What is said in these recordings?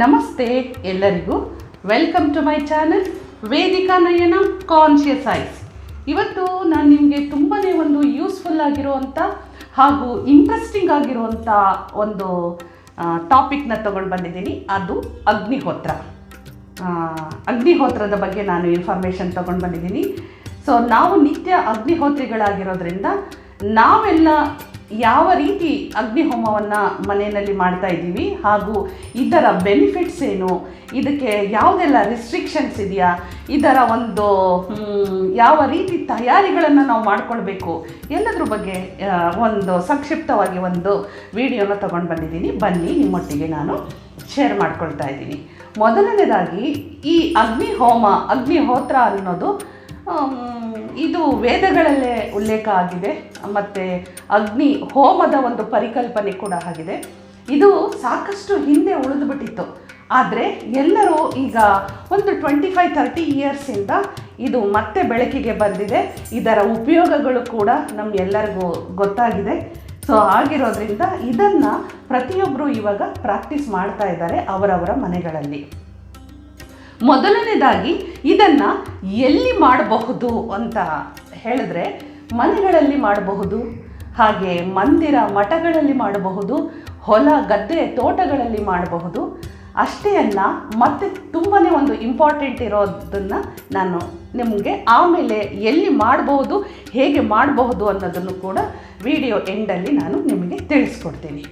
ನಮಸ್ತೆ ಎಲ್ಲರಿಗೂ. Welcome to my channel Vedika Nayana conscious eyes ಇವತ್ತು ನಾನು ನಿಮಗೆ ತುಂಬಾ ಒಂದು ಯೂಸ್ಫುಲ್ ಆಗಿರುವಂಥ ಹಾಗೂ ಇಂಟ್ರೆಸ್ಟಿಂಗ್ ಆಗಿರುವಂಥ ಒಂದು ಟಾಪಿಕ್ನ ತಗೊಂಡು ಬಂದಿದ್ದೀನಿ. ಅದು ಅಗ್ನಿಹೋತ್ರ. ಅಗ್ನಿಹೋತ್ರದ ಬಗ್ಗೆ ನಾನು ಇನ್ಫಾರ್ಮೇಷನ್ ತೊಗೊಂಡು ಬಂದಿದ್ದೀನಿ. ಸೊ ನಾವು ನಿತ್ಯ ಅಗ್ನಿಹೋತ್ರಿಗಳಾಗಿರೋದ್ರಿಂದ ನಾವೆಲ್ಲ ಯಾವ ರೀತಿ ಅಗ್ನಿಹೋಮವನ್ನು ಮನೆಯಲ್ಲಿ ಮಾಡ್ತಾ ಇದ್ದೀವಿ ಹಾಗೂ ಇದರ ಬೆನಿಫಿಟ್ಸ್ ಏನು? ಇದಕ್ಕೆ ಯಾವುದೆಲ್ಲ ರಿಸ್ಟ್ರಿಕ್ಷನ್ಸ್ ಇದೆಯಾ? ಇದರ ಒಂದು ಯಾವ ರೀತಿ ತಯಾರಿಗಳನ್ನು ನಾವು ಮಾಡಿಕೊಳ್ಬೇಕು? ಎಲ್ಲದ್ರ ಬಗ್ಗೆ ಒಂದು ಸಂಕ್ಷಿಪ್ತವಾಗಿ ಒಂದು ವಿಡಿಯೋನ ತೊಗೊಂಡು ಬಂದಿದ್ದೀನಿ. ಬನ್ನಿ, ನಿಮ್ಮೊಟ್ಟಿಗೆ ನಾನು ಶೇರ್ ಮಾಡ್ಕೊಳ್ತಾ ಇದ್ದೀನಿ. ಮೊದಲನೇದಾಗಿ ಈ ಅಗ್ನಿಹೋಮ, ಅಗ್ನಿಹೋತ್ರ ಅನ್ನೋದು ಇದು ವೇದಗಳಲ್ಲೇ ಉಲ್ಲೇಖ ಆಗಿದೆ. ಮತ್ತು ಅಗ್ನಿ ಹೋಮದ ಒಂದು ಪರಿಕಲ್ಪನೆ ಕೂಡ ಆಗಿದೆ. ಇದು ಸಾಕಷ್ಟು ಹಿಂದೆ ಉಳಿದುಬಿಟ್ಟಿತ್ತು. ಆದರೆ ಎಲ್ಲರೂ ಈಗ ಒಂದು ಟ್ವೆಂಟಿ ಫೈವ್ ತರ್ಟಿ ಇಯರ್ಸಿಂದ ಇದು ಮತ್ತೆ ಬೆಳಕಿಗೆ ಬಂದಿದೆ. ಇದರ ಉಪಯೋಗಗಳು ಕೂಡ ನಮ್ಗೆಲ್ಲರಿಗೂ ಗೊತ್ತಾಗಿದೆ. ಸೊ ಆಗಿರೋದ್ರಿಂದ ಇದನ್ನು ಪ್ರತಿಯೊಬ್ಬರು ಇವಾಗ ಪ್ರಾಕ್ಟೀಸ್ ಮಾಡ್ತಾ ಇದ್ದಾರೆ ಅವರವರ ಮನೆಗಳಲ್ಲಿ. ಮೊದಲನೇದಾಗಿ ಇದನ್ನು ಎಲ್ಲಿ ಮಾಡಬಹುದು ಅಂತ ಹೇಳಿದ್ರೆ ಮನೆಗಳಲ್ಲಿ ಮಾಡಬಹುದು, ಹಾಗೆ ಮಂದಿರ ಮಠಗಳಲ್ಲಿ ಮಾಡಬಹುದು, ಹೊಲ, ಗದ್ದೆ, ತೋಟಗಳಲ್ಲಿ ಮಾಡಬಹುದು. ಅಷ್ಟೇ ಅಲ್ಲ, ಮತ್ತೆ ತುಂಬಾ ಒಂದು ಇಂಪಾರ್ಟೆಂಟ್ ಇರೋದನ್ನು ನಾನು ನಿಮಗೆ ಆಮೇಲೆ ಎಲ್ಲಿ ಮಾಡಬಹುದು, ಹೇಗೆ ಮಾಡಬಹುದು ಅನ್ನೋದನ್ನು ಕೂಡ ವಿಡಿಯೋ ಎಂಡಲ್ಲಿ ನಾನು ನಿಮಗೆ ತಿಳಿಸ್ಕೊಡ್ತೀನಿ.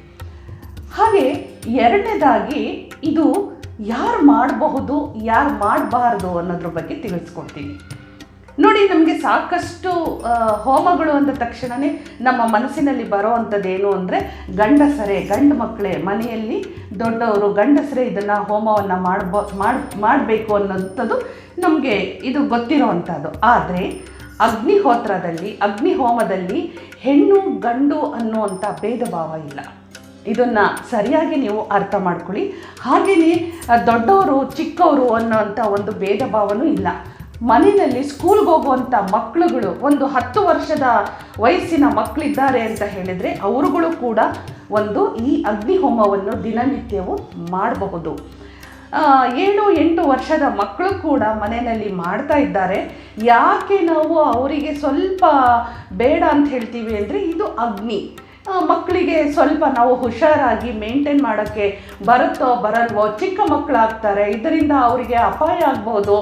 ಹಾಗೆ ಎರಡನೇದಾಗಿ ಇದು ಯಾರು ಮಾಡಬಹುದು, ಯಾರು ಮಾಡಬಾರ್ದು ಅನ್ನೋದ್ರ ಬಗ್ಗೆ ತಿಳಿಸ್ಕೊಡ್ತೀನಿ. ನೋಡಿ, ನಮಗೆ ಸಾಕಷ್ಟು ಹೋಮಗಳು ಅಂದ ತಕ್ಷಣವೇ ನಮ್ಮ ಮನಸ್ಸಿನಲ್ಲಿ ಬರೋ ಅಂಥದ್ದು ಏನು ಅಂದರೆ ಗಂಡಸರೇ, ಗಂಡು ಮಕ್ಕಳೇ ಮನೆಯಲ್ಲಿ ದೊಡ್ಡವರು, ಗಂಡಸರೇ ಇದನ್ನು ಹೋಮವನ್ನು ಮಾಡ್ಬೋ, ಮಾಡಿ, ಮಾಡಬೇಕು ಅನ್ನೋಂಥದ್ದು ನಮಗೆ ಇದು ಗೊತ್ತಿರೋ ಅಂಥದ್ದು ಆದರೆ, ಅಗ್ನಿಹೋತ್ರದಲ್ಲಿ, ಅಗ್ನಿಹೋಮದಲ್ಲಿ ಹೆಣ್ಣು ಗಂಡು ಅನ್ನುವಂಥ ಭೇದ ಭಾವ ಇಲ್ಲ. ಇದನ್ನು ಸರಿಯಾಗಿ ನೀವು ಅರ್ಥ ಮಾಡ್ಕೊಳ್ಳಿ. ಹಾಗೆಯೇ ದೊಡ್ಡವರು, ಚಿಕ್ಕವರು ಅನ್ನೋವಂಥ ಒಂದು ಭೇದ ಭಾವನೂ ಇಲ್ಲ. ಮನೆಯಲ್ಲಿ ಸ್ಕೂಲ್ಗೆ ಹೋಗುವಂಥ ಮಕ್ಕಳುಗಳು ಒಂದು ಹತ್ತು ವರ್ಷದ ವಯಸ್ಸಿನ ಮಕ್ಕಳಿದ್ದಾರೆ ಅಂತ ಹೇಳಿದರೆ ಅವರುಗಳು ಕೂಡ ಒಂದು ಈ ಅಗ್ನಿಹೋಮವನ್ನು ದಿನನಿತ್ಯವೂ ಮಾಡಬಹುದು. ಏಳು, ಎಂಟು ವರ್ಷದ ಮಕ್ಕಳು ಕೂಡ ಮನೆಯಲ್ಲಿ ಮಾಡ್ತಾ ಇದ್ದಾರೆ. ಯಾಕೆ ನಾವು ಅವರಿಗೆ ಸ್ವಲ್ಪ ಬೇಡ ಅಂತ ಹೇಳ್ತೀವಿ ಅಂದರೆ ಇದು ಅಗ್ನಿ. ಮಕ್ಕಳಿಗೆ ಸ್ವಲ್ಪ ನಾವು ಹುಷಾರಾಗಿ ಮೇಂಟೈನ್ ಮಾಡೋಕ್ಕೆ ಬರುತ್ತೋ ಬರಲ್ವೋ ಚಿಕ್ಕ ಮಕ್ಕಳಾಗ್ತಾರೆ, ಇದರಿಂದ ಅವರಿಗೆ ಅಪಾಯ ಆಗ್ಬೋದು.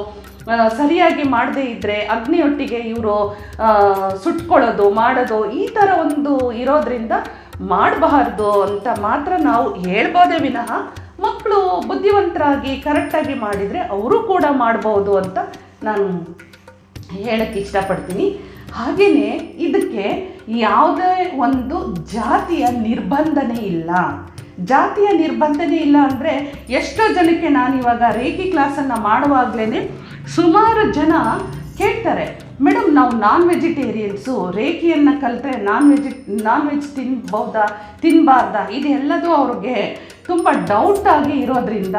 ಸರಿಯಾಗಿ ಮಾಡದೇ ಇದ್ದರೆ ಅಗ್ನಿಯೊಟ್ಟಿಗೆ ಇವರು ಸುಟ್ಕೊಳ್ಳೋದು, ಮಾಡೋದು, ಈ ಥರ ಒಂದು ಇರೋದ್ರಿಂದ ಮಾಡಬಾರ್ದು ಅಂತ ಮಾತ್ರ ನಾವು ಹೇಳ್ಬೋದೇ ವಿನಃ ಮಕ್ಕಳು ಬುದ್ಧಿವಂತರಾಗಿ ಕರೆಕ್ಟಾಗಿ ಮಾಡಿದರೆ ಅವರು ಕೂಡ ಮಾಡ್ಬೋದು ಅಂತ ನಾನು ಹೇಳಕ್ಕೆ ಇಷ್ಟಪಡ್ತೀನಿ. ಹಾಗೆಯೇ ಇದಕ್ಕೆ ಯಾವುದೇ ಒಂದು ಜಾತಿಯ ನಿರ್ಬಂಧನೆ ಇಲ್ಲ. ಜಾತಿಯ ನಿರ್ಬಂಧನೆ ಇಲ್ಲ ಅಂದರೆ ಎಷ್ಟೋ ಜನಕ್ಕೆ ನಾನು ಇವಾಗ ರೇಖಿ ಕ್ಲಾಸನ್ನು ಮಾಡುವಾಗಲೇ ಸುಮಾರು ಜನ ಕೇಳ್ತಾರೆ ಮೇಡಮ್ ನಾವು ನಾನ್ ವೆಜಿಟೇರಿಯನ್ಸು ರೇಖಿಯನ್ನು ಕಲಿತ್ರೆ ನಾನ್ ವೆಜಿ ನಾನ್ ವೆಜ್ ತಿನ್ಬೌದಾ ತಿನ್ನಬಾರ್ದಾ ಇದೆಲ್ಲದೂ ಅವ್ರಿಗೆ ತುಂಬ ಡೌಟ್ ಆಗಿ ಇರೋದ್ರಿಂದ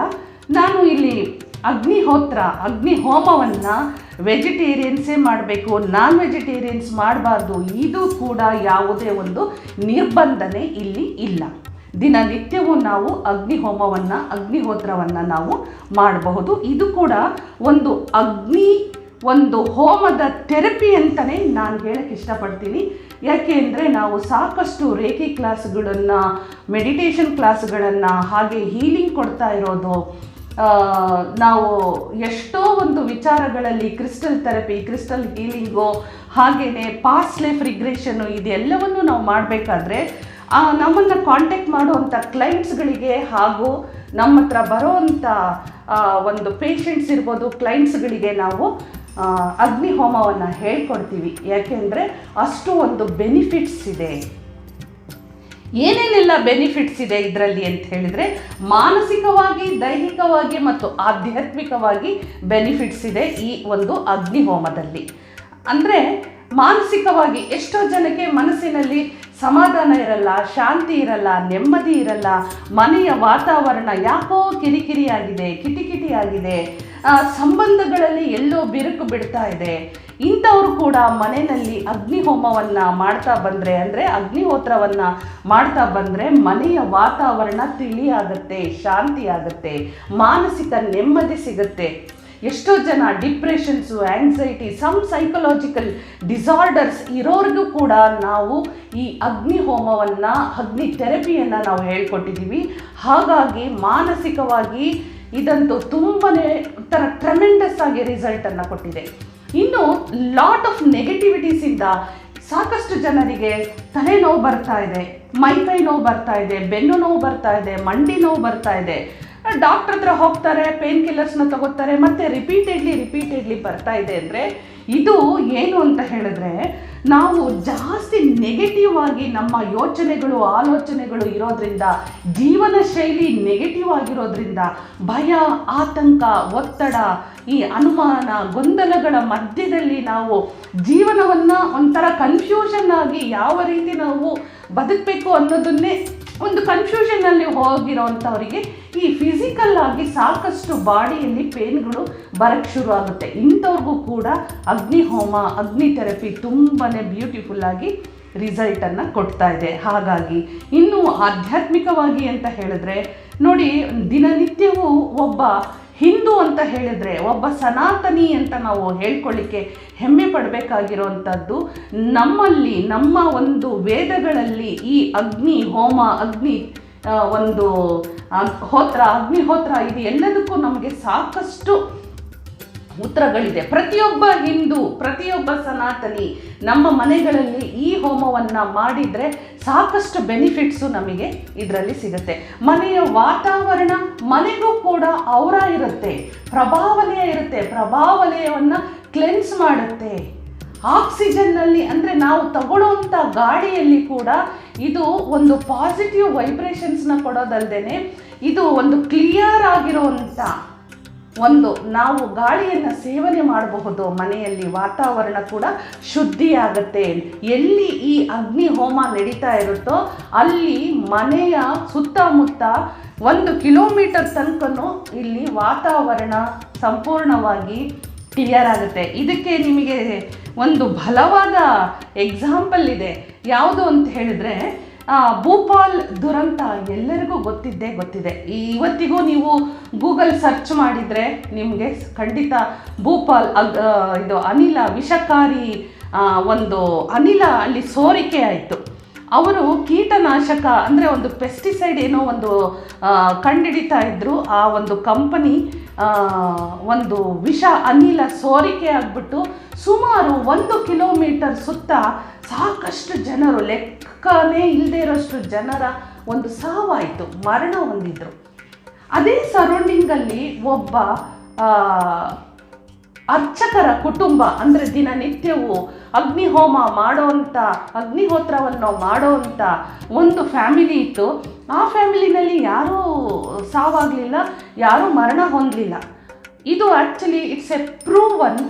ನಾನು ಇಲ್ಲಿ ಅಗ್ನಿಹೋತ್ರ ಅಗ್ನಿ ಹೋಮವನ್ನು ವೆಜಿಟೇರಿಯನ್ಸೇ ಮಾಡಬೇಕು ನಾನ್ ವೆಜಿಟೇರಿಯನ್ಸ್ ಮಾಡಬಾರ್ದು, ಇದು ಕೂಡ ಯಾವುದೇ ಒಂದು ನಿರ್ಬಂಧನೆ ಇಲ್ಲಿ ಇಲ್ಲ. ದಿನನಿತ್ಯವೂ ನಾವು ಅಗ್ನಿಹೋಮವನ್ನು, ಅಗ್ನಿಹೋತ್ರವನ್ನು ನಾವು ಮಾಡಬಹುದು. ಇದು ಕೂಡ ಒಂದು ಅಗ್ನಿ, ಒಂದು ಹೋಮದ ಥೆರಪಿ ಅಂತಲೇ ನಾನು ಹೇಳಕ್ಕೆ ಇಷ್ಟಪಡ್ತೀನಿ. ಯಾಕೆ ಅಂದರೆ ನಾವು ಸಾಕಷ್ಟು ರೇಖಿ ಕ್ಲಾಸ್ಗಳನ್ನು ಮೆಡಿಟೇಷನ್ ಕ್ಲಾಸ್ಗಳನ್ನು ಹಾಗೆ ಹೀಲಿಂಗ್ ಕೊಡ್ತಾ ಇರೋದು. ನಾವು ಎಷ್ಟೋ ಒಂದು ವಿಚಾರಗಳಲ್ಲಿ ಕ್ರಿಸ್ಟಲ್ ಥೆರಪಿ ಕ್ರಿಸ್ಟಲ್ ಹೀಲಿಂಗು ಹಾಗೆಯೇ ಪಾಸ್ಟ್ ಲೈಫ್ ರಿಗ್ರೆಷನ್ನು ಇದೆಲ್ಲವನ್ನು ನಾವು ಮಾಡಬೇಕಾದ್ರೆ ನಮ್ಮನ್ನು ಕಾಂಟ್ಯಾಕ್ಟ್ ಮಾಡುವಂಥ ಕ್ಲೈಂಟ್ಸ್ಗಳಿಗೆ ಹಾಗೂ ನಮ್ಮ ಹತ್ರ ಬರೋವಂಥ ಒಂದು ಪೇಷಂಟ್ಸ್ ಇರ್ಬೋದು ಕ್ಲೈಂಟ್ಸ್ಗಳಿಗೆ ನಾವು ಅಗ್ನಿಹೋಮವನ್ನು ಅಗ್ನಿ ಹೋಮವನ್ನು ಹೇಳ್ಕೊಡ್ತೀವಿ. ಯಾಕೆಂದರೆ ಅಷ್ಟು ಒಂದು ಬೆನಿಫಿಟ್ಸ್ ಇದೆ. ಏನೇನೆಲ್ಲ ಬೆನಿಫಿಟ್ಸ್ ಇದೆ ಇದರಲ್ಲಿ ಅಂತ ಹೇಳಿದರೆ ಮಾನಸಿಕವಾಗಿ, ದೈಹಿಕವಾಗಿ ಮತ್ತು ಆಧ್ಯಾತ್ಮಿಕವಾಗಿ ಬೆನಿಫಿಟ್ಸ್ ಇದೆ ಈ ಒಂದು ಅಗ್ನಿಹೋಮದಲ್ಲಿ. ಅಂದರೆ ಮಾನಸಿಕವಾಗಿ ಎಷ್ಟೋ ಜನಕ್ಕೆ ಮನಸ್ಸಿನಲ್ಲಿ ಸಮಾಧಾನ ಇರಲ್ಲ, ಶಾಂತಿ ಇರಲ್ಲ, ನೆಮ್ಮದಿ ಇರಲ್ಲ, ಮನೆಯ ವಾತಾವರಣ ಯಾಕೋ ಕಿರಿಕಿರಿಯಾಗಿದೆ, ಕಿಟಿಕಿಟಿಯಾಗಿದೆ ಸಂಬಂಧಗಳಲ್ಲಿ ಎಲ್ಲೋ ಬಿರುಕು ಬಿಡ್ತಾ ಇದೆ. ಇಂಥವರು ಕೂಡ ಮನೆಯಲ್ಲಿ ಅಗ್ನಿಹೋಮವನ್ನು ಮಾಡ್ತಾ ಬಂದರೆ ಅಂದರೆ ಅಗ್ನಿಹೋತ್ರವನ್ನು ಮಾಡ್ತಾ ಬಂದರೆ ಮನೆಯ ವಾತಾವರಣ ತಿಳಿಯಾಗತ್ತೆ ಶಾಂತಿ ಆಗುತ್ತೆ ಮಾನಸಿಕ ನೆಮ್ಮದಿ ಸಿಗುತ್ತೆ. ಎಷ್ಟೋ ಜನ depressions anxiety some psychological disorders ಇರೋರಿಗೂ ಕೂಡ ನಾವು ಈ ಅಗ್ನಿ ಹೋಮವನ್ನು ಅಗ್ನಿ ಥೆರಪಿಯನ್ನು ನಾವು ಹೇಳ್ಕೊಟ್ಟಿದ್ದೀವಿ ಹಾಗಾಗಿ ಮಾನಸಿಕವಾಗಿ ಇದಂತೂ ತುಂಬನೇ ಒಂಥರ ಟ್ರೆಮೆಂಡಸ್ ಆಗಿ ರಿಸಲ್ಟನ್ನು ಕೊಟ್ಟಿದೆ. ಇನ್ನು ಲಾಟ್ ಆಫ್ ನೆಗೆಟಿವಿಟೀಸಿಂದ ಸಾಕಷ್ಟು ಜನರಿಗೆ ತಲೆನೋವು ಬರ್ತಾ ಇದೆ. ಮೈಕೈ ನೋವು ಬರ್ತಾ ಇದೆ, ಬೆನ್ನು ನೋವು ಬರ್ತಾ ಇದೆ, ಮಂಡಿ ನೋವು ಬರ್ತಾ ಇದೆ. ಡಾಕ್ಟರ್ ಹತ್ರ ಹೋಗ್ತಾರೆ ಪೇನ್ ಕಿಲ್ಲರ್ಸ್ನ ತಗೋತಾರೆ ಮತ್ತೆ ರಿಪೀಟೆಡ್ಲಿ ರಿಪೀಟೆಡ್ಲಿ ಬರ್ತಾ ಇದೆ ಅಂದರೆ ಇದು ಏನು ಅಂತ ಹೇಳಿದ್ರೆ ನಾವು ಜಾಸ್ತಿ ನೆಗೆಟಿವ್ ಆಗಿ ನಮ್ಮ ಯೋಚನೆಗಳು, ಆಲೋಚನೆಗಳು ಇರೋದ್ರಿಂದ, ಜೀವನ ಶೈಲಿ ನೆಗೆಟಿವ್ ಆಗಿರೋದ್ರಿಂದ ಭಯ, ಆತಂಕ, ಒತ್ತಡ, ಈ ಅನುಮಾನ, ಗೊಂದಲಗಳ ಮಧ್ಯದಲ್ಲಿ ನಾವು ಜೀವನವನ್ನು ಒಂಥರ ಕನ್ಫ್ಯೂಷನ್ ಆಗಿ ಯಾವ ರೀತಿ ನಾವು ಬದುಕಬೇಕು ಅನ್ನೋದನ್ನೇ ಒಂದು ಕನ್ಫ್ಯೂಷನ್ನಲ್ಲಿ ಹೋಗಿರೋವಂಥವರಿಗೆ ಈ ಫಿಸಿಕಲ್ ಆಗಿ ಸಾಕಷ್ಟು ಬಾಡಿಯಲ್ಲಿ ಪೇನ್ಗಳು ಬರಕ್ಕೆ ಶುರು ಆಗುತ್ತೆ. ಇಂಥವ್ರಿಗೂ ಕೂಡ ಅಗ್ನಿಹೋಮ ಅಗ್ನಿ ಥೆರಪಿ ತುಂಬಾ ಬ್ಯೂಟಿಫುಲ್ ಆಗಿ ರಿಸಲ್ಟನ್ನು ಕೊಡ್ತಾ ಇದೆ. ಹಾಗಾಗಿ ಇನ್ನು ಆಧ್ಯಾತ್ಮಿಕವಾಗಿ ಅಂತ ಹೇಳಿದ್ರೆ, ನೋಡಿ ದಿನನಿತ್ಯವೂ ಒಬ್ಬ ಹಿಂದೂ ಅಂತ ಹೇಳಿದ್ರೆ ಒಬ್ಬ ಸನಾತನಿ ಅಂತ ನಾವು ಹೇಳ್ಕೊಳ್ಳಿಕ್ಕೆ ಹೆಮ್ಮೆ ಪಡಬೇಕಾಗಿರೋವಂಥದ್ದು ನಮ್ಮಲ್ಲಿ, ನಮ್ಮ ಒಂದು ವೇದಗಳಲ್ಲಿ ಈ ಅಗ್ನಿ, ಹೋಮ, ಅಗ್ನಿ ಒಂದು ಹೋತ್ರ, ಅಗ್ನಿಹೋತ್ರ ಇದು ಎಲ್ಲದಕ್ಕೂ ನಮಗೆ ಸಾಕಷ್ಟು ಉತ್ತರಗಳಿದೆ ಪ್ರತಿಯೊಬ್ಬ ಹಿಂದೂ, ಪ್ರತಿಯೊಬ್ಬ ಸನಾತನಿ ನಮ್ಮ ಮನೆಗಳಲ್ಲಿ ಈ ಹೋಮವನ್ನು ಮಾಡಿದರೆ ಸಾಕಷ್ಟು ಬೆನಿಫಿಟ್ಸು ನಮಗೆ ಇದರಲ್ಲಿ ಸಿಗುತ್ತೆ. ಮನೆಯ ವಾತಾವರಣ ಮನೆಗೂ ಕೂಡ ಅವರ ಇರುತ್ತೆ. ಪ್ರಭಾವಲಯ ಇರುತ್ತೆ. ಪ್ರಭಾವಲಯವನ್ನು ಕ್ಲೆನ್ಸ್ ಮಾಡುತ್ತೆ. ಆಕ್ಸಿಜನ್ನಲ್ಲಿ ಅಂದರೆ ನಾವು ತಗೊಳ್ಳೋವಂಥ ಗಾಳಿಯಲ್ಲಿ ಕೂಡ ಇದು ಒಂದು ಪಾಸಿಟಿವ್ ವೈಬ್ರೇಷನ್ಸ್ನ ಕೊಡೋದಲ್ಲದೆ ಇದು ಒಂದು ಕ್ಲಿಯರ್ ಆಗಿರುವಂಥ ಒಂದು, ನಾವು ಗಾಳಿಯನ್ನು ಸೇವನೆ ಮಾಡಬಹುದು, ಮನೆಯಲ್ಲಿ ವಾತಾವರಣ ಕೂಡ ಶುದ್ಧಿಯಾಗತ್ತೆ. ಎಲ್ಲಿ ಈ ಅಗ್ನಿ ಹೋಮ ನಡೀತಾ ಇರುತ್ತೋ, ಅಲ್ಲಿ ಮನೆಯ ಸುತ್ತಮುತ್ತ ಒಂದು ಕಿಲೋಮೀಟರ್ ತನಕನೂ ಇಲ್ಲಿ ವಾತಾವರಣ ಸಂಪೂರ್ಣವಾಗಿ ಕ್ಲಿಯರ್ ಆಗುತ್ತೆ. ಇದಕ್ಕೆ ನಿಮಗೆ ಒಂದು ಬಲವಾದ ಎಕ್ಸಾಂಪಲ್ ಇದೆ. ಯಾವುದು ಅಂತ ಹೇಳಿದ್ರೆ ಭೂಪಾಲ್ ದುರಂತ ಎಲ್ಲರಿಗೂ ಗೊತ್ತಿದ್ದೇ ಗೊತ್ತಿದೆ. ಇವತ್ತಿಗೂ ನೀವು ಗೂಗಲ್ ಸರ್ಚ್ ಮಾಡಿದರೆ ನಿಮಗೆ ಖಂಡಿತ ಭೂಪಾಲ್ ಅಗ್ ಇದು ಅನಿಲ ವಿಷಕಾರಿ ಒಂದು ಅನಿಲ ಅಲ್ಲಿ ಸೋರಿಕೆ ಆಯಿತು. ಅವರು ಕೀಟನಾಶಕ ಅಂದರೆ ಒಂದು ಪೆಸ್ಟಿಸೈಡ್ ಏನೋ ಒಂದು ಕಂಡಿಡಿತಾ ಇದ್ದರು ಆ ಒಂದು ಕಂಪನಿ ಒಂದು ವಿಷ ಅನಿಲ ಸೋರಿಕೆ ಆಗಿಬಿಟ್ಟು ಸುಮಾರು ಒಂದು ಕಿಲೋಮೀಟರ್ ಸುತ್ತ ಸಾಕಷ್ಟು ಜನರು, ಲೆಕ್ಕನೇ ಇಲ್ಲದೆ ಇರೋಷ್ಟು ಜನರ ಒಂದು ಸಾವಾಯಿತು, ಮರಣ ಹೊಂದಿದ್ರು. ಅದೇ ಸರೌಂಡಿಂಗಲ್ಲಿ ಒಬ್ಬ ಅರ್ಚಕರ ಕುಟುಂಬ, ಅಂದರೆ ದಿನನಿತ್ಯವೂ ಅಗ್ನಿಹೋಮ ಮಾಡೋವಂಥ ಅಗ್ನಿಹೋತ್ರವನ್ನು ಮಾಡೋವಂಥ ಒಂದು ಫ್ಯಾಮಿಲಿ ಇತ್ತು. ಆ ಫ್ಯಾಮಿಲಿನಲ್ಲಿ ಯಾರೂ ಸಾವಾಗಲಿಲ್ಲ, ಯಾರೂ ಮರಣ ಹೊಂದಲಿಲ್ಲ. ಇದು ಆ್ಯಕ್ಚುಲಿ ಇಟ್ಸ್ ಎ ಪ್ರೂವನ್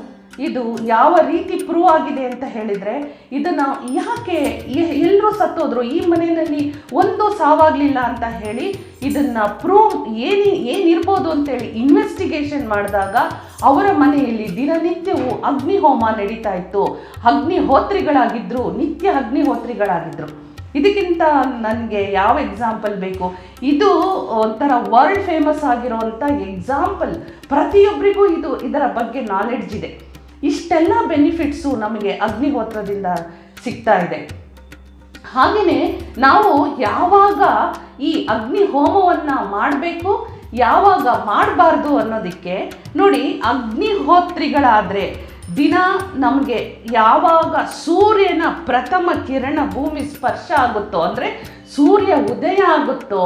ಇದು ಯಾವ ರೀತಿ ಪ್ರೂವ್ ಆಗಿದೆ ಅಂತ ಹೇಳಿದರೆ, ಇದನ್ನು ಯಾಕೆ ಎಲ್ಲರೂ ಸತ್ತೋದ್ರು? ಈ ಮನೆಯಲ್ಲಿ ಒಂದು ಸಾವಾಗಲಿಲ್ಲ ಅಂತ ಹೇಳಿ ಇದನ್ನು ಪ್ರೂವ್ ಏನಿ ಏನಿರ್ಬೋದು ಅಂತೇಳಿ ಇನ್ವೆಸ್ಟಿಗೇಷನ್ ಮಾಡಿದಾಗ ಅವರ ಮನೆಯಲ್ಲಿ ದಿನನಿತ್ಯವೂ ಅಗ್ನಿಹೋಮ ನಡೀತಾ ಇತ್ತು. ಅಗ್ನಿಹೋತ್ರಿಗಳಾಗಿದ್ದರು ನಿತ್ಯ ಅಗ್ನಿಹೋತ್ರಿಗಳಾಗಿದ್ದರು ಇದಕ್ಕಿಂತ ನನಗೆ ಯಾವ ಎಕ್ಸಾಂಪಲ್ ಬೇಕು? ಇದು ಒಂಥರ ವರ್ಲ್ಡ್ ಫೇಮಸ್ ಆಗಿರೋವಂಥ ಎಕ್ಸಾಂಪಲ್ ಪ್ರತಿಯೊಬ್ಬರಿಗೂ ಇದು ಇದರ ಬಗ್ಗೆ ನಾಲೆಡ್ಜ್ ಇದೆ. ಇಷ್ಟೆಲ್ಲ ಬೆನಿಫಿಟ್ಸು ನಮಗೆ ಅಗ್ನಿಹೋತ್ರದಿಂದ ಸಿಗ್ತಾ ಇದೆ. ಹಾಗೆಯೇ ನಾವು ಯಾವಾಗ ಈ ಅಗ್ನಿ ಹೋಮವನ್ನು ಮಾಡಬೇಕು, ಯಾವಾಗ ಮಾಡಬಾರ್ದು ಅನ್ನೋದಕ್ಕೆ ನೋಡಿ ಅಗ್ನಿಹೋತ್ರಿಗಳಾದರೆ ದಿನ ನಮಗೆ ಯಾವಾಗ ಸೂರ್ಯನ ಪ್ರಥಮ ಕಿರಣ ಭೂಮಿ ಸ್ಪರ್ಶ ಆಗುತ್ತೋ, ಅಂದರೆ ಸೂರ್ಯ ಉದಯ ಆಗುತ್ತೋ,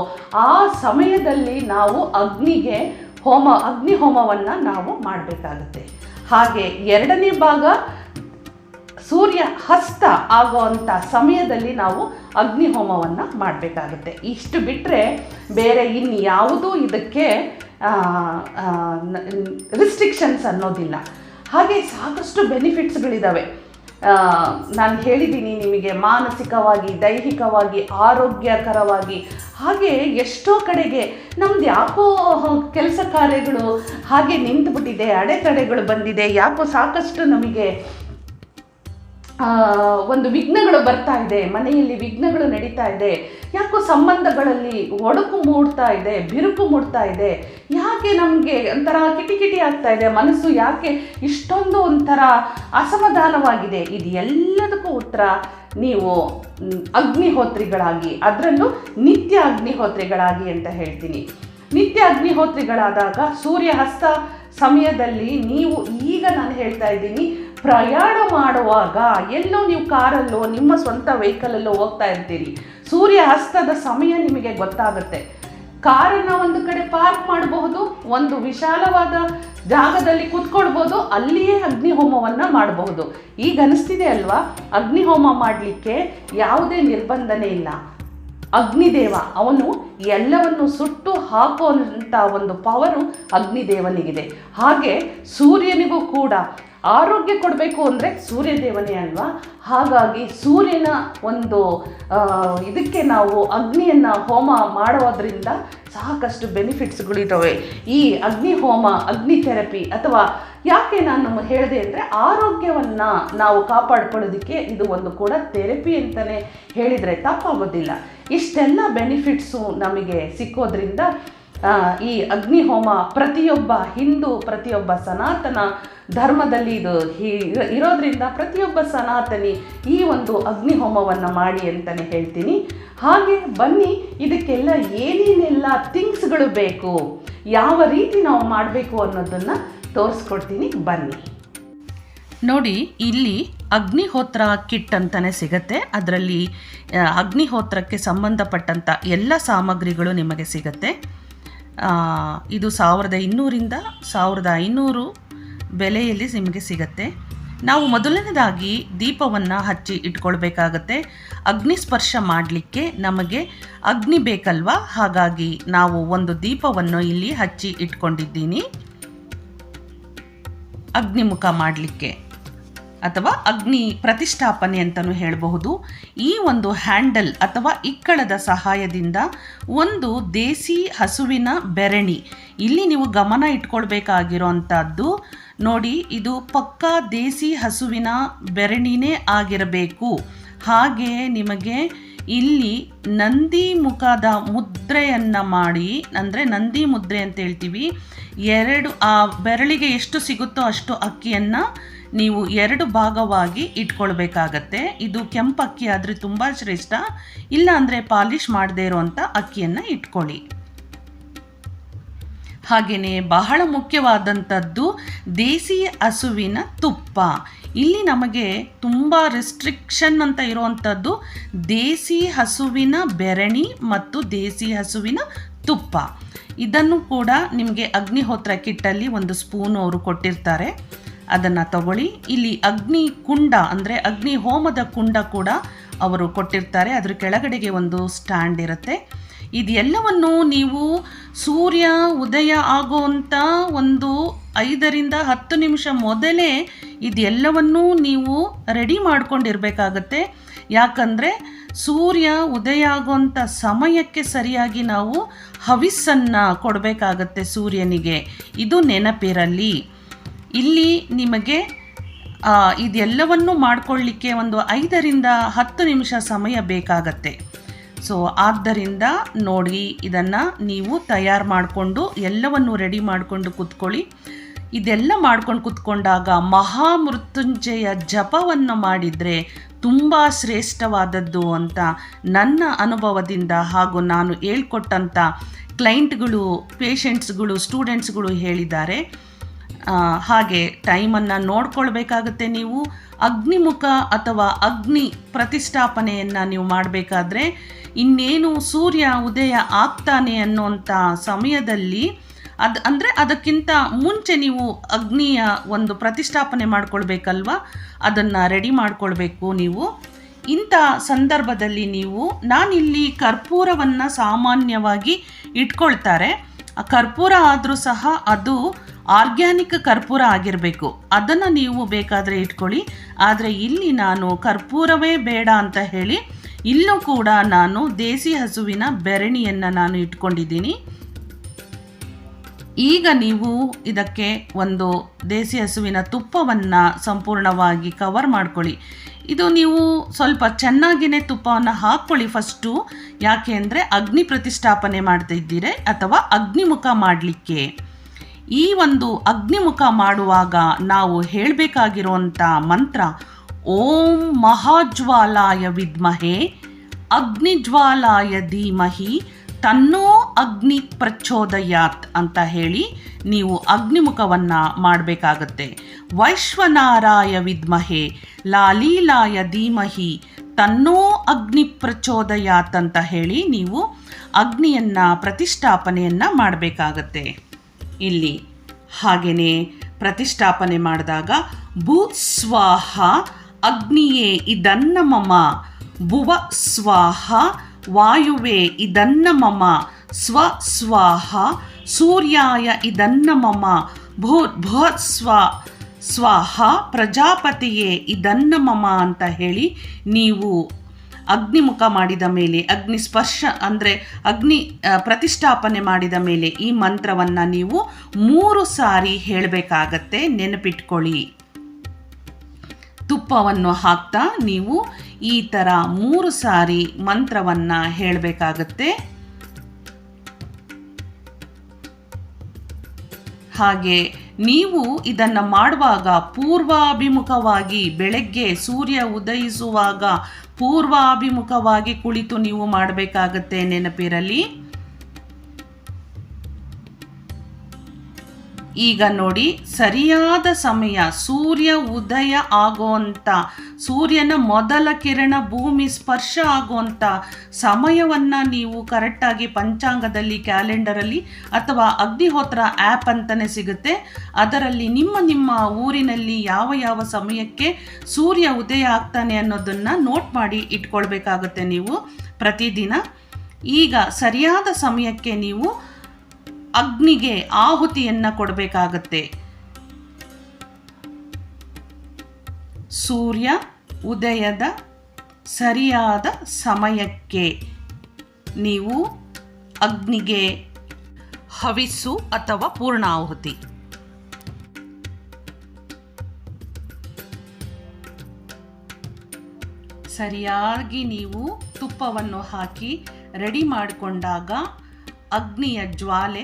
ಆ ಸಮಯದಲ್ಲಿ ನಾವು ಅಗ್ನಿಗೆ ಹೋಮ ಅಗ್ನಿ ಹೋಮವನ್ನು ನಾವು ಮಾಡಬೇಕಾಗುತ್ತೆ. ಹಾಗೆ ಎರಡನೇ ಭಾಗ ಸೂರ್ಯ ಹಸ್ತ ಆಗುವಂಥ ಸಮಯದಲ್ಲಿ ನಾವು ಅಗ್ನಿಹೋಮವನ್ನು ಮಾಡಬೇಕಾಗುತ್ತೆ. ಇಷ್ಟು ಬಿಟ್ಟರೆ ಬೇರೆ ಇನ್ಯಾವುದೂ ಇದಕ್ಕೆ ರಿಸ್ಟ್ರಿಕ್ಷನ್ಸ್ ಅನ್ನೋದಿಲ್ಲ. ಹಾಗೆ ಸಾಕಷ್ಟು ಬೆನಿಫಿಟ್ಸ್ಗಳಿದ್ದಾವೆ ನಾನು ಹೇಳಿದ್ದೀನಿ ನಿಮಗೆ ಮಾನಸಿಕವಾಗಿ, ದೈಹಿಕವಾಗಿ, ಆರೋಗ್ಯಕರವಾಗಿ. ಹಾಗೆ ಎಷ್ಟೋ ಕಡೆಗೆ ನಮ್ದು ಯಾಕೋ ಕೆಲಸ ಕಾರ್ಯಗಳು ಹಾಗೆ ನಿಂತುಬಿಟ್ಟಿದೆ, ಅಡೆತಡೆಗಳು ಬಂದಿದೆ, ಯಾಕೋ ಸಾಕಷ್ಟು ನಮಗೆ ಒಂದು ವಿಘ್ನಗಳು ಬರ್ತಾ ಇದೆ, ಮನೆಯಲ್ಲಿ ವಿಘ್ನಗಳು ನಡೀತಾ ಇದೆ, ಯಾಕೋ ಸಂಬಂಧಗಳಲ್ಲಿ ಒಡಕು ಮೂಡ್ತಾ ಇದೆ, ಬಿರುಕು ಮೂಡ್ತಾ ಇದೆ, ಯಾಕೆ ನಮಗೆ ಒಂಥರ ಕಿಟಿಕಿಟಿ ಆಗ್ತಾ ಇದೆ, ಮನಸ್ಸು ಯಾಕೆ ಇಷ್ಟೊಂದು ಒಂಥರ ಅಸಮಾಧಾನವಾಗಿದೆ? ಇದು ಎಲ್ಲದಕ್ಕೂ ಉತ್ತರ ನೀವು ಅಗ್ನಿಹೋತ್ರಿಗಳಾಗಿ, ಅದರಲ್ಲೂ ನಿತ್ಯ ಅಗ್ನಿಹೋತ್ರಿಗಳಾಗಿ ಅಂತ ಹೇಳ್ತೀನಿ. ನಿತ್ಯ ಅಗ್ನಿಹೋತ್ರಿಗಳಾದಾಗ ಸೂರ್ಯ ಹಸ್ತ ಸಮಯದಲ್ಲಿ ನೀವು ಈಗ ನಾನು ಹೇಳ್ತಾ ಇದ್ದೀನಿ ಪ್ರಯಾಣ ಮಾಡುವಾಗ ಎಲ್ಲೋ ನೀವು ಕಾರಲ್ಲೋ, ನಿಮ್ಮ ಸ್ವಂತ ವೆಹಿಕಲಲ್ಲೋ ಹೋಗ್ತಾ ಇರ್ತೀರಿ. ಸೂರ್ಯ ಹಸ್ತದ ಸಮಯ ನಿಮಗೆ ಗೊತ್ತಾಗುತ್ತೆ. ಕಾರನ್ನು ಒಂದು ಕಡೆ ಪಾರ್ಕ್ ಮಾಡಬಹುದು, ಒಂದು ವಿಶಾಲವಾದ ಜಾಗದಲ್ಲಿ ಕೂತ್ಕೊಳ್ಬೋದು, ಅಲ್ಲಿಯೇ ಅಗ್ನಿಹೋಮವನ್ನು ಮಾಡಬಹುದು. ಈಗ ಅನಿಸ್ತಿದೆ ಅಲ್ವಾ? ಅಗ್ನಿಹೋಮ ಮಾಡಲಿಕ್ಕೆ ಯಾವುದೇ ನಿರ್ಬಂಧನೆ ಇಲ್ಲ. ಅಗ್ನಿದೇವ, ಅವನು ಎಲ್ಲವನ್ನು ಸುಟ್ಟು ಹಾಕುವಂಥ ಒಂದು ಪವರು ಅಗ್ನಿದೇವನಿಗಿದೆ. ಹಾಗೆ ಸೂರ್ಯನಿಗೂ ಕೂಡ ಆರೋಗ್ಯ ಕೊಡಬೇಕು ಅಂದರೆ ಸೂರ್ಯದೇವನೇ ಅಲ್ವಾ? ಹಾಗಾಗಿ ಸೂರ್ಯನ ಒಂದು ಇದಕ್ಕೆ ನಾವು ಅಗ್ನಿಯನ್ನು ಹೋಮ ಮಾಡೋದ್ರಿಂದ ಸಾಕಷ್ಟು ಬೆನಿಫಿಟ್ಸ್ಗಳಿದ್ದಾವೆ ಈ ಅಗ್ನಿ ಹೋಮ, ಅಗ್ನಿ ಥೆರಪಿ ಅಥವಾ ಯಾಕೆ ನಾನು ಹೇಳಿದೆ ಅಂದರೆ ಆರೋಗ್ಯವನ್ನು ನಾವು ಕಾಪಾಡ್ಕೊಳ್ಳೋದಕ್ಕೆ ಇದು ಒಂದು ಕೂಡ ಥೆರಪಿ ಅಂತಲೇ ಹೇಳಿದರೆ ತಪ್ಪಾಗೋದಿಲ್ಲ. ಇಷ್ಟೆಲ್ಲ ಬೆನಿಫಿಟ್ಸು ನಮಗೆ ಸಿಕ್ಕೋದ್ರಿಂದ ಈ ಅಗ್ನಿಹೋಮ ಪ್ರತಿಯೊಬ್ಬ ಹಿಂದೂ, ಪ್ರತಿಯೊಬ್ಬ ಸನಾತನ ಧರ್ಮದಲ್ಲಿ ಇದು ಹೀ, ಇರೋದ್ರಿಂದ ಪ್ರತಿಯೊಬ್ಬ ಸನಾತನಿ ಈ ಒಂದು ಅಗ್ನಿಹೋಮವನ್ನು ಮಾಡಿ ಅಂತಲೇ ಹೇಳ್ತೀನಿ. ಹಾಗೆ ಬನ್ನಿ, ಇದಕ್ಕೆಲ್ಲ ಏನೇನೆಲ್ಲ ಥಿಂಗ್ಸ್ಗಳು ಬೇಕು, ಯಾವ ರೀತಿ ನಾವು ಮಾಡಬೇಕು ಅನ್ನೋದನ್ನು ತೋರಿಸ್ಕೊಡ್ತೀನಿ. ಬನ್ನಿ. ನೋಡಿ, ಇಲ್ಲಿ ಅಗ್ನಿಹೋತ್ರ ಕಿಟ್ ಅಂತಲೇ ಸಿಗತ್ತೆ. ಅದರಲ್ಲಿ ಅಗ್ನಿಹೋತ್ರಕ್ಕೆ ಸಂಬಂಧಪಟ್ಟಂಥ ಎಲ್ಲ ಸಾಮಗ್ರಿಗಳು ನಿಮಗೆ ಸಿಗತ್ತೆ. ಇದು ಸಾವಿರದ ಇನ್ನೂರಿಂದ ಸಾವಿರದ ಐನೂರು ಬೆಲೆಯಲ್ಲಿ ನಿಮಗೆ ಸಿಗತ್ತೆ. ನಾವು ಮೊದಲನೇದಾಗಿ ದೀಪವನ್ನು ಹಚ್ಚಿ ಇಟ್ಕೊಳ್ಬೇಕಾಗತ್ತೆ. ಅಗ್ನಿ ಸ್ಪರ್ಶ ಮಾಡಲಿಕ್ಕೆ ನಮಗೆ ಅಗ್ನಿ ಬೇಕಲ್ವಾ? ಹಾಗಾಗಿ ನಾವು ಒಂದು ದೀಪವನ್ನು ಇಲ್ಲಿ ಹಚ್ಚಿ ಇಟ್ಕೊಂಡಿದ್ದೀನಿ. ಅಗ್ನಿಮುಖ ಮಾಡಲಿಕ್ಕೆ. ಅಥವಾ ಅಗ್ನಿ ಪ್ರತಿಷ್ಠಾಪನೆ ಅಂತಲೂ ಹೇಳಬಹುದು. ಈ ಒಂದು ಹ್ಯಾಂಡಲ್ ಅಥವಾ ಇಕ್ಕಳದ ಸಹಾಯದಿಂದ ಒಂದು ದೇಸಿ ಹಸುವಿನ ಬೆರಣಿ. ಇಲ್ಲಿ ನೀವು ಗಮನ ಇಟ್ಕೊಳ್ಬೇಕಾಗಿರೋಂಥದ್ದು ನೋಡಿ, ಇದು ಪಕ್ಕಾ ದೇಸಿ ಹಸುವಿನ ಬೆರಣಿನೇ ಆಗಿರಬೇಕು. ಹಾಗೆ ನಿಮಗೆ ಇಲ್ಲಿ ನಂದಿ ಮುಖದ ಮುದ್ರೆಯನ್ನು ಮಾಡಿ, ಅಂದರೆ ನಂದಿ ಮುದ್ರೆ ಅಂತ ಹೇಳ್ತೀವಿ, ಎರಡು ಆ ಬೆರಳಿಗೆ ಎಷ್ಟು ಸಿಗುತ್ತೋ ಅಷ್ಟು ಅಕ್ಕಿಯನ್ನು ನೀವು ಎರಡು ಭಾಗವಾಗಿ ಇಟ್ಕೊಳ್ಬೇಕಾಗತ್ತೆ. ಇದು ಕೆಂಪು ಅಕ್ಕಿ ಆದರೆ ತುಂಬ ಶ್ರೇಷ್ಠ. ಇಲ್ಲ ಅಂದರೆ ಪಾಲಿಷ್ ಮಾಡದೇ ಇರೋವಂಥ ಅಕ್ಕಿಯನ್ನು ಇಟ್ಕೊಳ್ಳಿ. ಹಾಗೆಯೇ ಬಹಳ ಮುಖ್ಯವಾದಂಥದ್ದು ದೇಸಿ ಹಸುವಿನ ತುಪ್ಪ. ಇಲ್ಲಿ ನಮಗೆ ತುಂಬ ರೆಸ್ಟ್ರಿಕ್ಷನ್ ಅಂತ ಇರುವಂಥದ್ದು ದೇಸಿ ಹಸುವಿನ ಬೆರಣಿ ಮತ್ತು ದೇಸಿ ಹಸುವಿನ ತುಪ್ಪ. ಇದನ್ನು ಕೂಡ ನಿಮಗೆ ಅಗ್ನಿಹೋತ್ರ ಕಿಟ್ಟಲ್ಲಿ ಒಂದು ಸ್ಪೂನ್ ಅವರು ಕೊಟ್ಟಿರ್ತಾರೆ. ಅದನ್ನು ತಗೊಳ್ಳಿ. ಇಲ್ಲಿ ಅಗ್ನಿ ಕುಂಡ ಅಂದರೆ ಅಗ್ನಿ ಹೋಮದ ಕುಂಡ ಕೂಡ ಅವರು ಕೊಟ್ಟಿರ್ತಾರೆ. ಅದ್ರ ಕೆಳಗಡೆಗೆ ಒಂದು ಸ್ಟ್ಯಾಂಡ್ ಇರುತ್ತೆ. ಇದೆಲ್ಲವನ್ನು ನೀವು ಸೂರ್ಯ, ಉದಯ ಆಗುವಂಥ ಒಂದು ಐದರಿಂದ ಹತ್ತು ನಿಮಿಷ ಮೊದಲೇ ಇದೆಲ್ಲವನ್ನೂ ನೀವು ರೆಡಿ ಮಾಡ್ಕೊಂಡಿರ್ಬೇಕಾಗತ್ತೆ. ಯಾಕಂದರೆ ಸೂರ್ಯ, ಉದಯ ಆಗುವಂಥ ಸಮಯಕ್ಕೆ ಸರಿಯಾಗಿ ನಾವು ಹವಿಸ್ಸನ್ನು ಕೊಡಬೇಕಾಗತ್ತೆ ಸೂರ್ಯನಿಗೆ. ಇದು ನೆನಪಿರಲಿ. ಇಲ್ಲಿ ನಿಮಗೆ ಇದೆಲ್ಲವನ್ನು ಮಾಡಿಕೊಳ್ಳಿಕ್ಕೆ ಒಂದು ಐದರಿಂದ ಹತ್ತು ನಿಮಿಷ ಸಮಯ ಬೇಕಾಗತ್ತೆ. ಸೊ ಆದ್ದರಿಂದ ನೋಡಿ, ಇದನ್ನು ನೀವು ತಯಾರು ಮಾಡಿಕೊಂಡು ಎಲ್ಲವನ್ನು ರೆಡಿ ಮಾಡಿಕೊಂಡು ಕೂತ್ಕೊಳ್ಳಿ. ಇದೆಲ್ಲ ಮಾಡ್ಕೊಂಡು ಕೂತ್ಕೊಂಡಾಗ ಮಹಾಮೃತ್ಯುಂಜಯ ಜಪವನ್ನು ಮಾಡಿದರೆ ತುಂಬ ಶ್ರೇಷ್ಠವಾದದ್ದು ಅಂತ ನನ್ನ ಅನುಭವದಿಂದ ಹಾಗೂ ನಾನು ಹೇಳ್ಕೊಟ್ಟಂಥ ಕ್ಲೈಂಟ್ಗಳು ಪೇಷಂಟ್ಸ್ಗಳು ಸ್ಟೂಡೆಂಟ್ಸ್ಗಳು ಹೇಳಿದ್ದಾರೆ. ಹಾಗೆ ಟೈಮನ್ನು ನೋಡ್ಕೊಳ್ಬೇಕಾಗತ್ತೆ ನೀವು. ಅಗ್ನಿಮುಖ ಅಥವಾ ಅಗ್ನಿ ಪ್ರತಿಷ್ಠಾಪನೆಯನ್ನು ನೀವು ಮಾಡಬೇಕಾದ್ರೆ ಇನ್ನೇನು ಸೂರ್ಯ ಉದಯ ಆಗ್ತಾನೆ ಅನ್ನುವಂಥ ಸಮಯದಲ್ಲಿ ಅದು ಅಂದರೆ ಅದಕ್ಕಿಂತ ಮುಂಚೆ ನೀವು ಅಗ್ನಿಯ ಒಂದು ಪ್ರತಿಷ್ಠಾಪನೆ ಮಾಡ್ಕೊಳ್ಬೇಕಲ್ವ? ಅದನ್ನು ರೆಡಿ ಮಾಡ್ಕೊಳ್ಬೇಕು ನೀವು. ಇಂಥ ಸಂದರ್ಭದಲ್ಲಿ ನೀವು ನಾನಿಲ್ಲಿ ಕರ್ಪೂರವನ್ನು ಸಾಮಾನ್ಯವಾಗಿ ಇಟ್ಕೊಳ್ತಾರೆ. ಆ ಕರ್ಪೂರ ಆದರೂ ಸಹ ಅದು ಆರ್ಗ್ಯಾನಿಕ್ ಕರ್ಪೂರ ಆಗಿರಬೇಕು. ಅದನ್ನು ನೀವು ಬೇಕಾದರೆ ಇಟ್ಕೊಳ್ಳಿ. ಆದರೆ ಇಲ್ಲಿ ನಾನು ಕರ್ಪೂರವೇ ಬೇಡ ಅಂತ ಹೇಳಿ ಇಲ್ಲೂ ಕೂಡ ನಾನು ದೇಸಿ ಹಸುವಿನ ಬೆರಣಿಯನ್ನು ನಾನು ಇಟ್ಕೊಂಡಿದ್ದೀನಿ. ಈಗ ನೀವು ಇದಕ್ಕೆ ಒಂದು ದೇಸಿ ಹಸುವಿನ ತುಪ್ಪವನ್ನು ಸಂಪೂರ್ಣವಾಗಿ ಕವರ್ ಮಾಡ್ಕೊಳ್ಳಿ. ಇದು ನೀವು ಸ್ವಲ್ಪ ಚೆನ್ನಾಗಿನೇ ತುಪ್ಪವನ್ನು ಹಾಕ್ಕೊಳ್ಳಿ ಫಸ್ಟು. ಯಾಕೆ ಅಂದರೆ ಅಗ್ನಿ ಪ್ರತಿಷ್ಠಾಪನೆ ಮಾಡ್ತಾ ಇದ್ದೀರಿ ಅಥವಾ ಅಗ್ನಿಮುಖ ಮಾಡಲಿಕ್ಕೆ. ಈ ಒಂದು ಅಗ್ನಿಮುಖ ಮಾಡುವಾಗ ನಾವು ಹೇಳಬೇಕಾಗಿರುವಂಥ ಮಂತ್ರ, ಓಂ ಮಹಾಜ್ವಾಲಾಯ ವಿದ್ಮಹೆ, ಅಗ್ನಿಜ್ವಾಲಾಯ ಧೀಮಹಿ ತನ್ನೋ ಅಗ್ನಿ ಪ್ರಚೋದಯಾತ್ ಅಂತ ಹೇಳಿ ನೀವು ಅಗ್ನಿಮುಖವನ್ನು ಮಾಡಬೇಕಾಗತ್ತೆ. ವೈಶ್ವನಾರಾಯ ವಿದ್ಮಹೆ, ಲಾಲೀಲಾಯ ಧೀಮಹಿ, ತನ್ನೋ ಅಗ್ನಿ ಪ್ರಚೋದಯಾತ್ ಅಂತ ಹೇಳಿ ನೀವು ಅಗ್ನಿಯನ್ನು ಪ್ರತಿಷ್ಠಾಪನೆಯನ್ನು ಮಾಡಬೇಕಾಗತ್ತೆ. ಇಲ್ಲಿ ಹಾಗೆಯೇ ಪ್ರತಿಷ್ಠಾಪನೆ ಮಾಡಿದಾಗ ಭೂ ಸ್ವಾಹ ಅಗ್ನಿಯೇ ಇದನ್ನ ಮಮ, ಭುವ ಸ್ವಾಹ ವಾಯುವೆ ಇದನ್ನ ಮಮ. ಸ್ವ ಸ್ವಾಹ ಸೂರ್ಯಾಯ ಇದನ್ನ ಮಮ. ಭೂ ಸ್ವ ಸ್ವಾಹ. ಪ್ರಜಾಪತಿಯೇ ಇದನ್ನ ಮಮ ಅಂತ ಹೇಳಿ ನೀವು ಅಗ್ನಿಮುಖ ಮಾಡಿದ ಮೇಲೆ, ಅಗ್ನಿ ಸ್ಪರ್ಶ ಅಂದರೆ ಅಗ್ನಿ ಪ್ರತಿಷ್ಠಾಪನೆ ಮಾಡಿದ ಮೇಲೆ ಈ ಮಂತ್ರವನ್ನು ನೀವು ಮೂರು ಸಾರಿ ಹೇಳಬೇಕಾಗತ್ತೆ. ನೆನಪಿಟ್ಕೊಳ್ಳಿ. ತುಪ್ಪವನ್ನು ಹಾಕ್ತಾ ನೀವು ಈ ಥರ ಮೂರು ಸಾರಿ ಮಂತ್ರವನ್ನು ಹೇಳಬೇಕಾಗತ್ತೆ. ಹಾಗೆ ನೀವು ಇದನ್ನು ಮಾಡುವಾಗ ಪೂರ್ವಾಭಿಮುಖವಾಗಿ ಬೆಳಗ್ಗೆ ಸೂರ್ಯ ಉದಯಿಸುವಾಗ ಪೂರ್ವಾಭಿಮುಖವಾಗಿ ಕುಳಿತು ನೀವು ಮಾಡಬೇಕಾಗತ್ತೆ ನೆನಪಿರಲಿ. ಈಗ ನೋಡಿ, ಸರಿಯಾದ ಸಮಯ, ಸೂರ್ಯ ಉದಯ ಆಗೋಂಥ ಸೂರ್ಯನ ಮೊದಲ ಕಿರಣ ಭೂಮಿ ಸ್ಪರ್ಶ ಆಗುವಂಥ ಸಮಯವನ್ನು ನೀವು ಕರೆಕ್ಟಾಗಿ ಪಂಚಾಂಗದಲ್ಲಿ, ಕ್ಯಾಲೆಂಡರಲ್ಲಿ ಅಥವಾ ಅಗ್ನಿಹೋತ್ರ ಆ್ಯಪ್ ಅಂತಲೇ ಸಿಗುತ್ತೆ. ಅದರಲ್ಲಿ ನಿಮ್ಮ ನಿಮ್ಮ ಊರಿನಲ್ಲಿ ಯಾವ ಯಾವ ಸಮಯಕ್ಕೆ ಸೂರ್ಯ ಉದಯ ಆಗ್ತಾನೆ ಅನ್ನೋದನ್ನು ನೋಟ್ ಮಾಡಿ ಇಟ್ಕೊಳ್ಬೇಕಾಗುತ್ತೆ ನೀವು ಪ್ರತಿದಿನ. ಈಗ ಸರಿಯಾದ ಸಮಯಕ್ಕೆ ನೀವು ಅಗ್ನಿಗೆ ಆಹುತಿಯನ್ನು ಕೊಡಬೇಕಾಗತ್ತೆ. ಸೂರ್ಯ ಉದಯದ ಸರಿಯಾದ ಸಮಯಕ್ಕೆ ನೀವು ಅಗ್ನಿಗೆ ಹವಿಸು ಅಥವಾ ಪೂರ್ಣಾಹುತಿ. ಸರಿಯಾಗಿ ನೀವು ತುಪ್ಪವನ್ನು ಹಾಕಿ ರೆಡಿ ಮಾಡಿಕೊಂಡಾಗ ಅಗ್ನಿಯ ಜ್ವಾಲೆ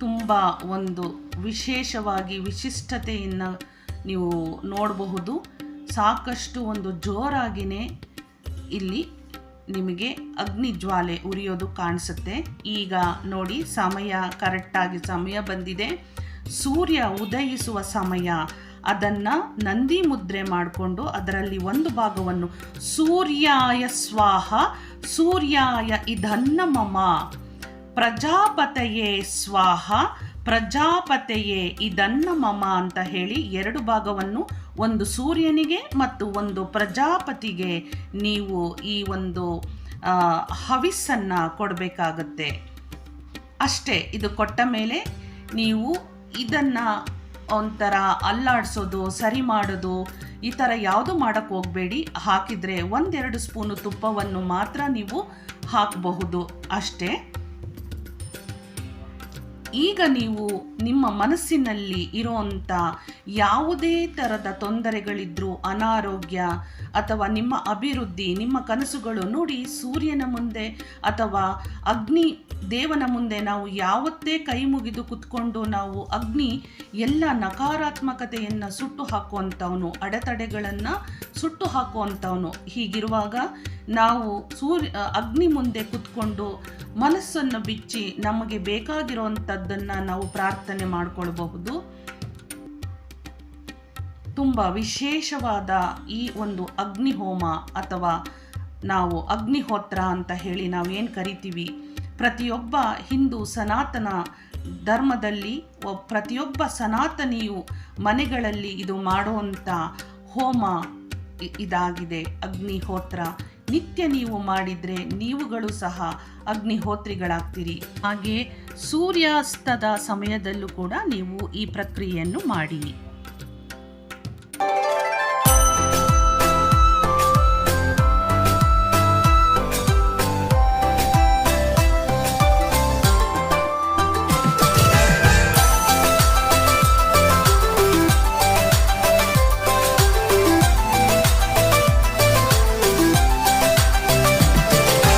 ತುಂಬ ಒಂದು ವಿಶೇಷವಾಗಿ ವಿಶಿಷ್ಟತೆಯನ್ನು ನೀವು ನೋಡಬಹುದು. ಸಾಕಷ್ಟು ಒಂದು ಜೋರಾಗಿಯೇ ಇಲ್ಲಿ ನಿಮಗೆ ಅಗ್ನಿ ಜ್ವಾಲೆ ಉರಿಯೋದು ಕಾಣಿಸುತ್ತೆ. ಈಗ ನೋಡಿ, ಸಮಯ ಕರೆಕ್ಟಾಗಿ ಸಮಯ ಬಂದಿದೆ. ಸೂರ್ಯ ಉದಯಿಸುವ ಸಮಯ. ಅದನ್ನು ನಂದಿ ಮುದ್ರೆ ಮಾಡಿಕೊಂಡು ಅದರಲ್ಲಿ ಒಂದು ಭಾಗವನ್ನು ಸೂರ್ಯಾಯ ಸ್ವಾಹ, ಸೂರ್ಯಾಯ ಇದನ್ನ ಮಮ. ಪ್ರಜಾಪತೆಯೇ ಸ್ವಾಹ, ಪ್ರಜಾಪತೆಯೇ ಇದನ್ನ ಮಮ ಅಂತ ಹೇಳಿ ಎರಡು ಭಾಗವನ್ನು ಒಂದು ಸೂರ್ಯನಿಗೆ ಮತ್ತು ಒಂದು ಪ್ರಜಾಪತಿಗೆ ನೀವು ಈ ಒಂದು ಹವಿಸ್ಸನ್ನು ಕೊಡಬೇಕಾಗತ್ತೆ. ಅಷ್ಟೇ, ಇದು ಕೊಟ್ಟ ಮೇಲೆ ನೀವು ಇದನ್ನು ಒಂಥರ ಅಲ್ಲಾಡಿಸೋದು, ಸರಿ ಮಾಡೋದು, ಈ ಥರ ಯಾವುದು ಮಾಡೋಕ್ಕೆ ಹೋಗಬೇಡಿ. ಹಾಕಿದರೆ ಒಂದೆರಡು ಸ್ಪೂನು ತುಪ್ಪವನ್ನು ಮಾತ್ರ ನೀವು ಹಾಕಬಹುದು. ಅಷ್ಟೇ. ಈಗ ನೀವು ನಿಮ್ಮ ಮನಸ್ಸಿನಲ್ಲಿ ಇರೋಂಥ ಯಾವುದೇ ಥರದ ತೊಂದರೆಗಳಿದ್ರೂ ಅನಾರೋಗ್ಯ ಅಥವಾ ನಿಮ್ಮ ಅಭಿವೃದ್ಧಿ, ನಿಮ್ಮ ಕನಸುಗಳು ನೋಡಿ ಸೂರ್ಯನ ಮುಂದೆ ಅಥವಾ ಅಗ್ನಿ ದೇವನ ಮುಂದೆ ನಾವು ಯಾವತ್ತೇ ಕೈ ಮುಗಿದು ಕುತ್ಕೊಂಡು ನಾವು ಅಗ್ನಿ ಎಲ್ಲ ನಕಾರಾತ್ಮಕತೆಯನ್ನು ಸುಟ್ಟು ಹಾಕುವಂಥವನು, ಅಡೆತಡೆಗಳನ್ನು ಸುಟ್ಟು ಹಾಕುವಂಥವನು. ಹೀಗಿರುವಾಗ ನಾವು ಸೂರ್ಯ ಅಗ್ನಿ ಮುಂದೆ ಕುತ್ಕೊಂಡು ಮನಸ್ಸನ್ನು ಬಿಚ್ಚಿ ನಮಗೆ ಬೇಕಾಗಿರುವಂಥದ್ದನ್ನು ನಾವು ಪ್ರಾರ್ಥನೆ ಮಾಡಿಕೊಳ್ಬಹುದು. ತುಂಬ ವಿಶೇಷವಾದ ಈ ಒಂದು ಅಗ್ನಿಹೋಮ ಅಥವಾ ನಾವು ಅಗ್ನಿಹೋತ್ರ ಅಂತ ಹೇಳಿ ನಾವೇನು ಕರಿತೀವಿ? ಪ್ರತಿಯೊಬ್ಬ ಹಿಂದೂ ಸನಾತನ ಧರ್ಮದಲ್ಲಿ ಪ್ರತಿಯೊಬ್ಬ ಸನಾತನಿಯು ಮನೆಗಳಲ್ಲಿ ಇದು ಮಾಡುವಂಥ ಹೋಮ ಇದಾಗಿದೆ, ಅಗ್ನಿಹೋತ್ರ. ನಿತ್ಯ ನೀವು ಮಾಡಿದರೆ ನೀವುಗಳು ಸಹ ಅಗ್ನಿಹೋತ್ರಿಗಳಾಗ್ತೀರಿ. ಹಾಗೆ ಸೂರ್ಯಾಸ್ತದ ಸಮಯದಲ್ಲೂ ಕೂಡ ನೀವು ಈ ಪ್ರಕ್ರಿಯೆಯನ್ನು ಮಾಡಿ